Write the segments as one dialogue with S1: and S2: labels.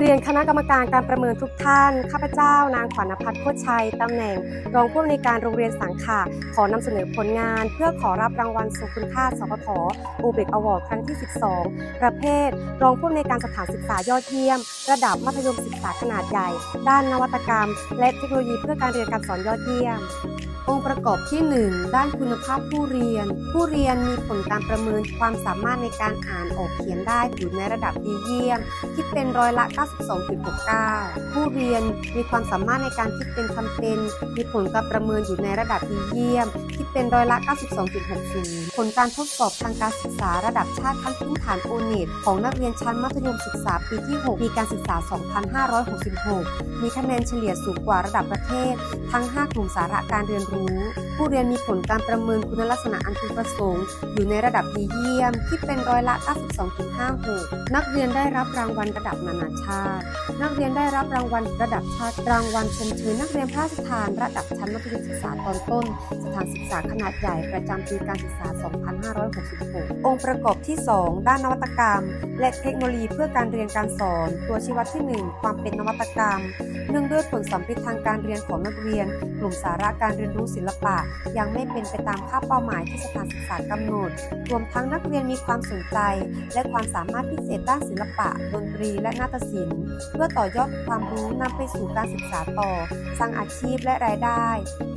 S1: เรียนคณะกรรมการการประเมินทุกท่าน ข้าพเจ้านางขวัญพัฒน์โคชัย ตำแหน่ง รองผู้อำนวยการโรงเรียนสังขะขอนำเสนอผลงาน เพื่อขอรับรางวัลทรงคุณค่าสพทโอเบกอวอร์ดครั้งที่ 12 ประเภท รองผู้อำนวยการสถานศึกษายอดเยี่ยม ระดับมัธยมศึกษาขนาดใหญ่ ด้านนวัตกรรม และเทคโนโลยีเพื่อการเรียนการสอนยอดเยี่ยม องค์ประกอบที่ 1 ด้านคุณภาพผู้เรียน ผู้เรียนมีผลการประเมินความสามารถในการอ่านออกเขียนได้อยู่ในระดับดีเยี่ยมคิดเป็นร้อยละ 92.69 ผู้เรียนมีความสามารถในการคิดเป็นทำเป็น มีผลการประเมินอยู่ในระดับดีเยี่ยมคิดเป็นร้อยละ 92.60 ผลการทดสอบทางการศึกษาระดับชาติขั้นพื้นฐานโอเน็ตของนักเรียนชั้นมัธยมศึกษาปีที่ 6 ปีการศึกษา 2566 มีคะแนนเฉลี่ยสูงกว่าระดับประเทศ ทั้ง 5 กลุ่มสาระการเรียนรู้五 ผู้เรียนมีผลการประเมินคุณลักษณะอันพึงประสงค์ อยู่ในระดับดีเยี่ยม คิดเป็นร้อยละ 92.56 นักเรียนได้รับรางวัลระดับนานาชาติ นักเรียนได้รับรางวัลระดับชาติ รางวัลชมเชยนักเรียนพระราชทาน ระดับชั้นมัธยมศึกษาตอนต้น สถานศึกษาขนาดใหญ่ประจำปีการศึกษา 2566 องค์ประกอบที่ 2 ด้านนวัตกรรม และเทคโนโลยีเพื่อการเรียนการสอน ตัวชี้วัดที่ 1 ความเป็นนวัตกรรม เนื่องด้วยผลสัมฤทธิ์ทางการเรียนของนักเรียน กลุ่มสาระการเรียนรู้ศิลปะยังไม่เป็นไปตามค่าเป้าหมายที่สถานศึกษากำหนด รวมทั้งนักเรียนมีความสนใจ และความสามารถพิเศษด้านศิลปะ ดนตรี และนาฏศิลป์ เพื่อต่อยอดความรู้นำไปสู่การศึกษาต่อ สร้างอาชีพและรายได้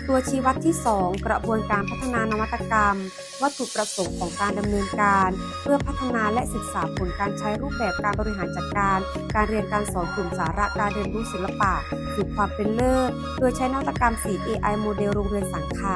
S1: ตัวชี้วัดที่ 2 กระบวนการพัฒนานวัตกรรม วัตถุประสงค์ของการดำเนินการ เพื่อพัฒนาและศึกษาผลการใช้รูปแบบการบริหารจัดการ การเรียนการสอนกลุ่มสาระการเรียนรู้ศิลปะสู่ความเป็นเลิศ โดยใช้นวัตกรรม 4 AI โมเดลโรงเรียนสังขะ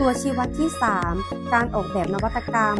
S1: ตัวชี้วัดที่ 3 การออกแบบนวัตกรรม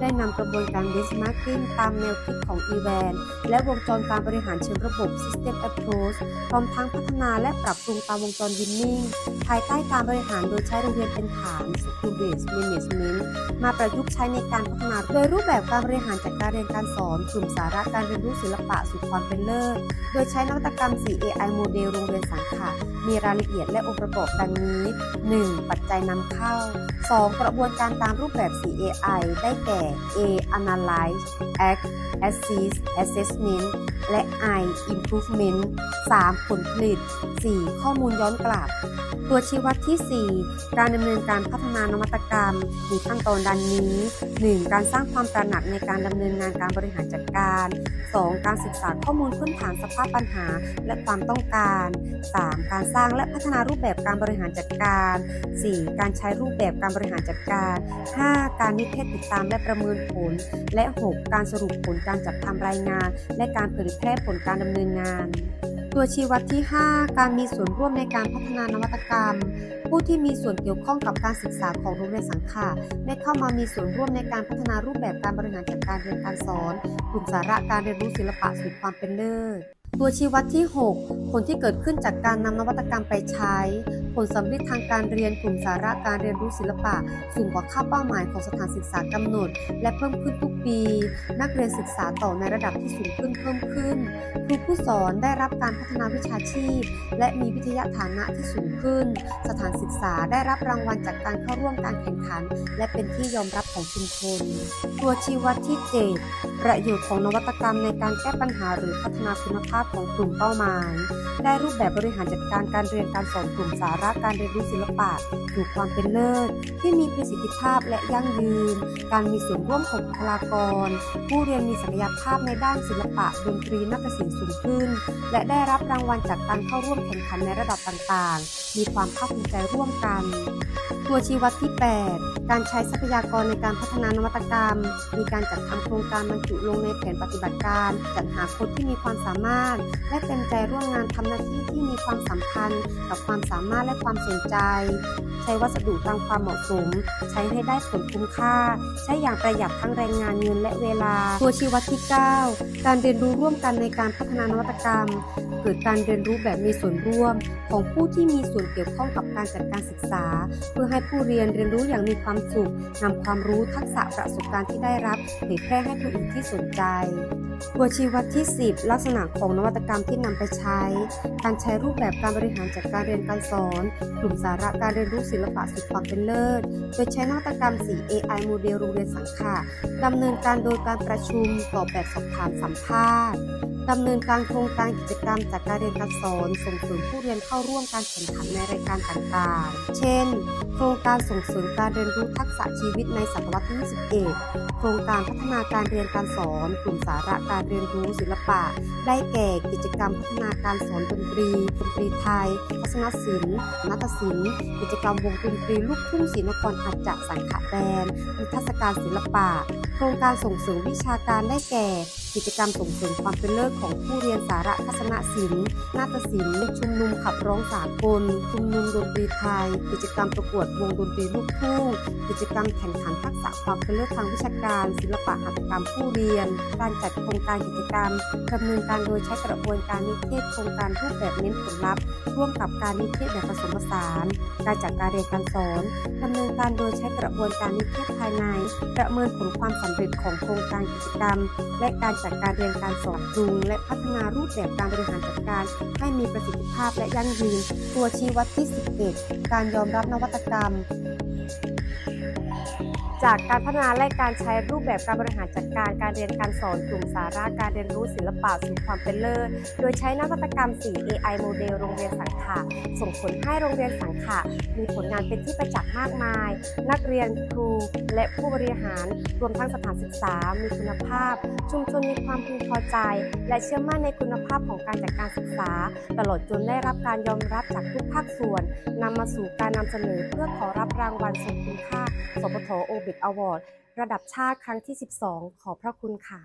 S1: ได้นำกระบวนการ benchmarking ตามแนวคิดของ e v a n และวงจรการบริหารเชิงระบบ System Approach พร้อมทั้งพัฒนาและปรับปรุงตามวงจร Winning ภายใต้การบริหารโดยใช้โรงเรียนเป็นฐาน School Based Management มาประยุกต์ใช้ในการพัฒนาโดยรูปแบบการบริหารจัดการเรียนการสอนกลุ่มสาระการเรียนรู้ศิลปะสู่ความเป็นเลิศโดยใช้นวัตกรรม 4 AI โมเดลโรงเรียนสังขะมีรายละเอียดและองค์ประกอบดังนี้ 1. ปัจจัยนำเข้า 2. กระบวนการตามรูปแบบ 4 AI ได้แก่ A Analyze Act Assist Assessment และ I Improvement 3. ผลผลิต 4. ข้อมูลย้อนกลับ ตัวชี้วัดที่ 4 การดำเนินการพัฒนานวัตกรรม มีขั้นตอนดังนี้ 1. การสร้างความตระหนักในการดำเนินงานการบริหารจัดการ 2. การศึกษาข้อมูลพื้นฐานสภาพปัญหาและความต้องการ 3. การสร้างและพัฒนารูปแบบการบริหารจัดการ 4. การใช้รูปแบบการบริหารจัดการ 5. การนิเทศติดตามและประเมินผล และ 6. การสรุปผลการการจัดทำรายงาน และการเผยแพร่ผลการดำเนินงาน ตัวชี้วัดที่ 5 การมีส่วนร่วมในการพัฒนานวัตกรรม ผู้ที่มีส่วนเกี่ยวข้องกับการศึกษาของโรงเรียนสังขะได้เข้ามามีส่วนร่วมในการพัฒนารูปแบบการบริหารจัดการเรียนการสอนกลุ่มสาระการเรียนรู้ศิลปะสู่ความเป็นเลิศตัวชี้วัดที่ 6 ผลที่เกิดขึ้นจากการนำนวัตกรรมไปใช้ผลสำเร็จทางการเรียนกลุ่มสาระการเรียนรู้ศิลปะ สูงกว่าค่าเป้าหมายของสถานศึกษากำหนด และเพิ่มขึ้นทุกปี นักเรียนศึกษาต่อในระดับที่สูงขึ้นเพิ่มขึ้นครูผู้สอนได้รับการพัฒนาวิชาชีพ และมีวิทยาฐานะที่สูงขึ้น สถานศึกษาได้รับรางวัลจากการเข้าร่วมการแข่งขัน และเป็นที่ยอมรับของชุมชน ตัวชี้วัดที่ 7 ประโยชน์ของนวัตกรรมในการแก้ปัญหาหรือพัฒนาคุณภาพของกลุ่มเป้าหมาย ได้รูปแบบบริหารจัดการการเรียนการสอนกลุ่มสาระการเรียนรู้ศิลปะสู่ความเป็นเลิศที่มีประสิทธิภาพและยั่งยืน การมีส่วนร่วมของบุคลากร ผู้เรียนมีศักยภาพในด้านศิลปะดนตรีนาฏศิลป์สูงขึ้น และได้รับรางวัลจากการเข้าร่วมแข่งขันในระดับต่างๆ มีความภาคภูมิใจร่วมกัน ตัวชี้วัดที่ 8 การใช้ทรัพยากรในการพัฒนานวัตกรรม มีการจัดทำโครงการบรรจุลงในแผนปฏิบัติการ จัดหาคนที่มีความสามารถ และเต็มใจร่วมงานทำหน้าที่ที่มีความสัมพันธ์กับความสามารถและความสนใจ ใช้วัสดุตามความเหมาะสม ใช้ให้ได้ผลคุ้มค่า ใช้อย่างประหยัดทั้งแรงงานเงินและเวลา ตัวชี้วัดที่ 9 การเรียนรู้ร่วมกันในการพัฒนานวัตกรรม เกิดการเรียนรู้แบบมีส่วนร่วม ของผู้ที่มีส่วนเกี่ยวข้องกับการจัดการศึกษา เพื่อให้ผู้เรียนเรียนรู้อย่างมีความสุขนำความรู้ทักษะประสบการณ์ที่ได้รับเผยแพร่ให้ผู้อื่นที่สนใจ ตัวชี้วัดที่ 10 ลักษณะของนวัตกรรมที่นำไปใช้ การใช้รูปแบบการบริหารจัดการเรียนการสอน กลุ่มสาระการเรียนรู้ศิลปะสู่ความเป็นเลิศ โดยใช้นวัตกรรม 4 AI โมเดลโรงเรียนสังขะดำเนินการโดยการประชุมตอบแบบสอบถามสัมภาษณ์ ดำเนินการโครงการกิจกรรมจากการเรียนการสอนส่งเสริมผู้เรียนเข้าร่วมการแข่งขันในรายการต่างๆ เช่น โครงการส่งเสริมการเรียนรู้ทักษะชีวิตในศตวรรษที่ 21 โครงการพัฒนาการเรียนการสอน กลุ่มสาระการเรียนรู้ศิลปะ ได้แก่กิจกรรมพัฒนาการสอนดนตรีดนตรีไทยทัศนศิลป์นาฏศิลป์ กิจกรรมวงดนตรีลูกทุ่งศรีนครอาจจะสังขะแบนนิทรรศการศิลปะ โครงการส่งเสริมวิชาการได้แก่ กิจกรรมส่งเสริมความเป็นเลิศของผู้เรียนสาระทัศนศิลป์นาฏศิลป์ชุมนุมขับร้องสากลชุมนุมดนตรีไทย กิจกรรมประกวดวงดนตรีลูกทุ่งกิจกรรมแข่งขันทักษะความเป็นเลิศทางวิชาการ ศิลปะหัตถกรรมผู้เรียน การจัดโครงการกิจกรรมดำเนินการโดยใช้กระบวนการนิเทศโครงการรูปแบบเน้นผลลัพธ์ร่วมกับการนิเทศแบบผสมผสานการจัดการเรียนการสอนดำเนินการโดยใช้กระบวนการนิเทศภายใน ประเมินผลความสำเร็จของโครงการกิจกรรม และการจัดการเรียนการสอนปรุงและพัฒนารูปแบบการบริหารจัดการ ให้มีประสิทธิภาพและยั่งยืน ตัวชี้วัดที่ 11 การยอมรับนวัตกรรม จากการพัฒนาและการใช้รูปแบบการบริหารจัดการการเรียนการสอนกลุ่มสาระการเรียนรู้ศิลปะสู่ความเป็นเลิศ โดยใช้นวัตกรรม 4 AI โมเดลโรงเรียนสังขะส่งผลให้โรงเรียนสังขะมีผลงานเป็นที่ประจักษ์มากมาย นักเรียนครูและผู้บริหารรวมทั้งสถานศึกษา มีคุณภาพ ชุมชนมีความพึงพอใจ และเชื่อมั่นในคุณภาพของการจัดการศึกษา ตลอดจนได้รับการยอมรับจากทุกภาคส่วนนำมาสู่การนำเสนอเพื่อขอรับรางวัลทรงคุณค่าสปทโอเบกอวอร์ดระดับชาติครั้งที่ 12 ขอบพระคุณค่ะ